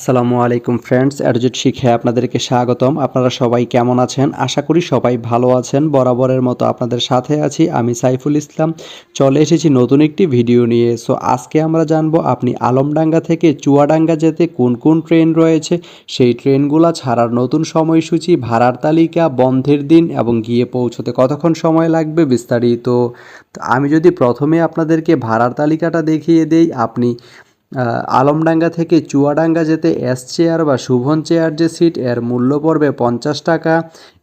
আসসালামু আলাইকুম ফ্রেন্ডস, অ্যাডজেট শিখে আপনাদেরকে স্বাগতম। আপনারা সবাই কেমন আছেন? আশা করি সবাই ভালো আছেন। বরাবরের মতো আপনাদের সাথে আছি আমি সাইফুল ইসলাম। চলে এসেছি নতুন একটি ভিডিও নিয়ে। সো, আজকে আমরা জানব আপনি আলমডাঙ্গা থেকে চুয়াডাঙ্গা যেতে কোন কোন ট্রেন রয়েছে? সেই ট্রেনগুলো ছাড়ার নতুন সময়সূচি, ভাড়ার তালিকা, বন্ধের দিন এবং গিয়ে পৌঁছতে কতক্ষণ সময় লাগবে বিস্তারিত। আমি যদি প্রথমে আপনাদেরকে ভাড়ার তালিকাটা দেখিয়ে দেই, আপনি আলমডাঙ্গা থেকে চুয়াডাঙ্গা যেতে এস চেয়ার বা শুভন চেয়ার যে সিট, এর মূল্য পড়বে পঞ্চাশ টাকা।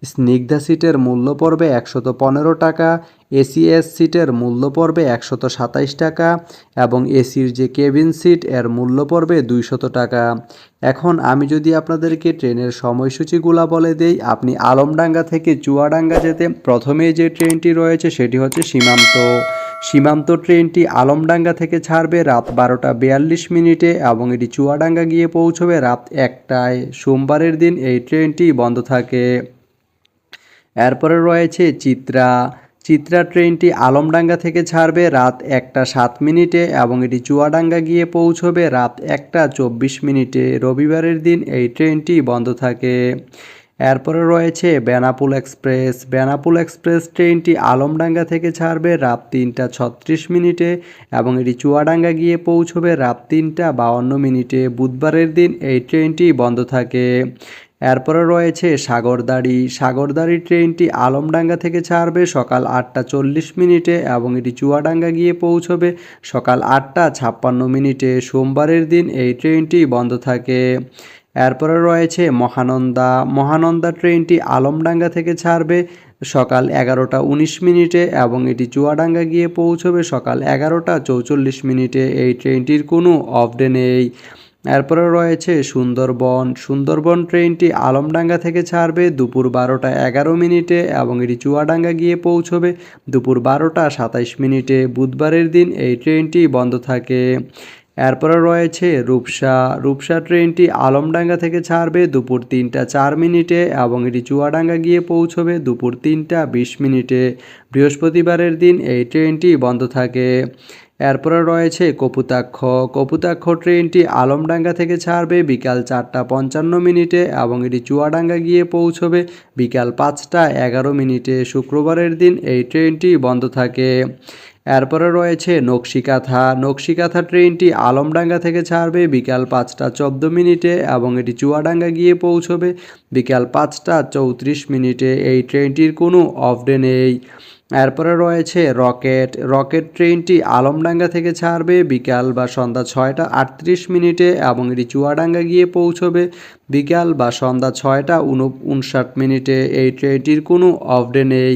স্নিগ্ধা সিটের মূল্য পড়বে একশত পনেরো টাকা। এসিএস সিটের মূল্য পড়বে একশত সাতাইশ টাকা এবং এসির যে কেবিন সিট, এর মূল্য পড়বে দুইশত টাকা। এখন আমি যদি আপনাদেরকে ট্রেনের সময়সূচিগুলা বলে দেই, আপনি আলমডাঙ্গা থেকে চুয়াডাঙ্গা যেতে প্রথমে যে ট্রেনটি রয়েছে সেটি হচ্ছে সীমান্ত। সীমান্ত ট্রেনটি আলমডাঙ্গা থেকে ছাড়বে রাত বারোটা বিয়াল্লিশ মিনিটে এবং এটি চুয়াডাঙ্গা গিয়ে পৌঁছবে রাত একটায়। সোমবারের দিন এই ট্রেনটি বন্ধ থাকে। এরপরে রয়েছে চিত্রা। চিত্রা ট্রেনটি আলমডাঙ্গা থেকে ছাড়বে রাত একটা সাত মিনিটে এবং এটি চুয়াডাঙ্গা গিয়ে পৌঁছবে রাত একটা চব্বিশ মিনিটে। রবিবারের দিন এই ট্রেনটি বন্ধ থাকে। এরপরে রয়েছে বেনাপুল এক্সপ্রেস। বেনাপুল এক্সপ্রেস ট্রেনটি আলমডাঙ্গা থেকে ছাড়বে রাত তিনটা ছত্রিশ মিনিটে এবং এটি চুয়াডাঙ্গা গিয়ে পৌঁছবে রাত তিনটা বাউন্ন মিনিটে। বুধবারের দিন এই ট্রেনটি বন্ধ থাকে। এরপরে রয়েছে সাগরদাড়ি। সাগরদাড়ি ট্রেনটি আলমডাঙ্গা থেকে ছাড়বে সকাল আটটা চল্লিশ মিনিটে এবং এটি চুয়াডাঙ্গা গিয়ে পৌঁছবে সকাল আটটা ছাপ্পান্ন মিনিটে। সোমবারের দিন এই ট্রেনটি বন্ধ থাকে। এরপরে রয়েছে মহানন্দা। মহানন্দা ট্রেনটি আলমডাঙ্গা থেকে ছাড়বে সকাল এগারোটা উনিশ মিনিটে এবং এটি চুয়াডাঙ্গা গিয়ে পৌঁছবে সকাল এগারোটা চৌচল্লিশ মিনিটে। এই ট্রেনটির কোনো অফ ডে নেই। এরপরে রয়েছে সুন্দরবন। সুন্দরবন ট্রেনটি আলমডাঙ্গা থেকে ছাড়বে দুপুর বারোটা এগারো মিনিটে এবং এটি চুয়াডাঙ্গা গিয়ে পৌঁছবে দুপুর বারোটা সাতাইশ মিনিটে। বুধবারের দিন এই ট্রেনটি বন্ধ থাকে। এরপরে রয়েছে রূপসা। রূপসা ট্রেনটি আলমডাঙ্গা থেকে ছাড়বে দুপুর তিনটা চার মিনিটে এবং এটি চুয়াডাঙ্গা গিয়ে পৌঁছবে দুপুর তিনটা বিশ মিনিটে। বৃহস্পতিবারের দিন এই ট্রেনটি বন্ধ থাকে। এরপরে রয়েছে কপুতাক্ষ। কপুতাক্ষ ট্রেনটি আলমডাঙ্গা থেকে ছাড়বে বিকাল চারটা পঞ্চান্ন মিনিটে এবং এটি চুয়াডাঙ্গা গিয়ে পৌঁছবে বিকাল পাঁচটা এগারো মিনিটে। শুক্রবারের দিন এই ট্রেনটি বন্ধ থাকে। এরপরে রয়েছে নকশিকাথা। নকশিকাথা ট্রেনটি আলমডাঙ্গা থেকে ছাড়বে বিকাল পাঁচটা চোদ্দ মিনিটে এবং এটি চুয়াডাঙ্গা গিয়ে পৌঁছবে বিকাল পাঁচটা চৌত্রিশ মিনিটে। এই ট্রেনটির কোনো অফ ডে নেই। এরপরে রয়েছে রকেট। রকেট ট্রেনটি আলমডাঙ্গা থেকে ছাড়বে, বিকাল বা সন্ধ্যা ছয়টা আটত্রিশ মিনিটে এবং এটি চুয়াডাঙ্গা গিয়ে পৌঁছবে বিকাল বা সন্ধ্যা ছয়টা উন উনষাট মিনিটে। এই ট্রেনটির কোনো অফডে নেই।